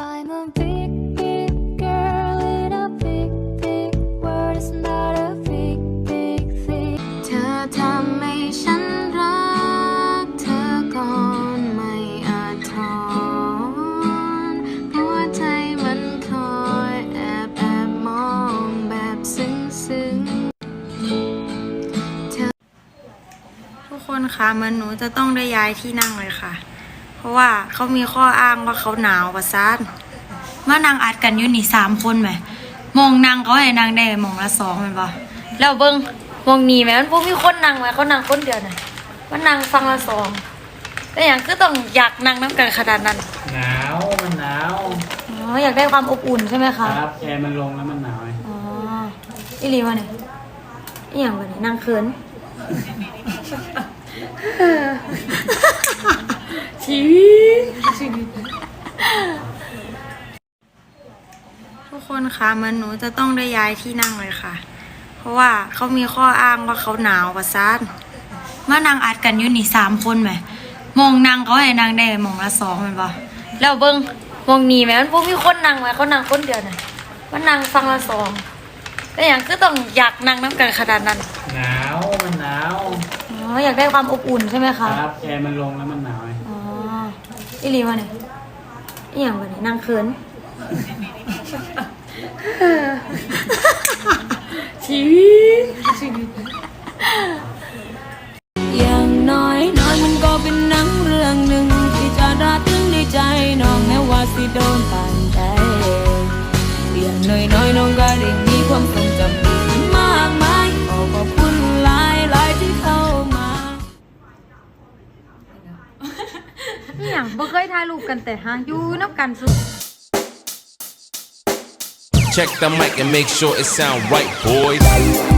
I'm a big, big girl in a big, big world. It's not a big, big thing. เธอทำให้ฉันรัก เธอก่อนไม่อาจถอนหัวใจมันคอยแอบแอบมองแบบซึ้งซึ้งทุกคนคะมันหนูจะต้องได้ย้ายที่นั่งเลยค่ะ เพราะว่าเขามีข้ออ้างว่าเขาหนาวกว่าซานมานั่งอัดกันอยู่นี่สามคนไหมมองนางเขาให้นางได้มองละสองแมันปะแล้วเบิ้งมองนี่ไหมมันพวกมีคนนั่งไหมเขานั่งคนเดียวน่ะมันนั่งฟังละสองแต่อย่างคือต้องอยากนั่งน้ำกันขนาดนั้นหนาวมันหนาวอ๋ออยากได้ความอบอุ่นใช่ไหมคคะรับแอร์มันลงแล้วมันหนาวไงอ๋ออีหลีวะเนี่ยอีหยังวะเนี่ยนางเขิน ชีวิตทุกคนคะเหมันหนูจะต้องได้ย้ายที่นั่งเลยค่ะ เพราะว่าเขามีข้ออ้างว่าเขาหนาวกว่าซานมานั่งอัดกันอยู่นี่สามคนไหมมองนางเขาให้นางได้มองละสองแมันปะแล้วเบิ้งมองนี่ไหมมันพวกมีคนนั่งไหมเขานั่งคนเดียวน่ะมันนั่งฟังละสองแต่อย่างคือต้องอยากนั่งน้ำกันขนาดนั้นหนาวมันหนาวอ๋ออยากได้ความอบอุ่นใช่ไหมคคะรับแอร์มันลงแล้วมันหนาวไงอ๋อ อีหลีวะเนี่ยอีหยังวะเนี่ยนางเขินชีวิตอย่างน้อยน้อยมันก็เป็นหนังเรื่องหนึ่งที่จะระทึงในใจน้องแม้ว่าสิโดนตันใจอย่างน้อยน้อยน้องก็ได้มีความทร อีหยังบ่เคยถ่ายรูปกันแต่หางอยู่นับกันสุด Check the mic and make sure it sound right, boys.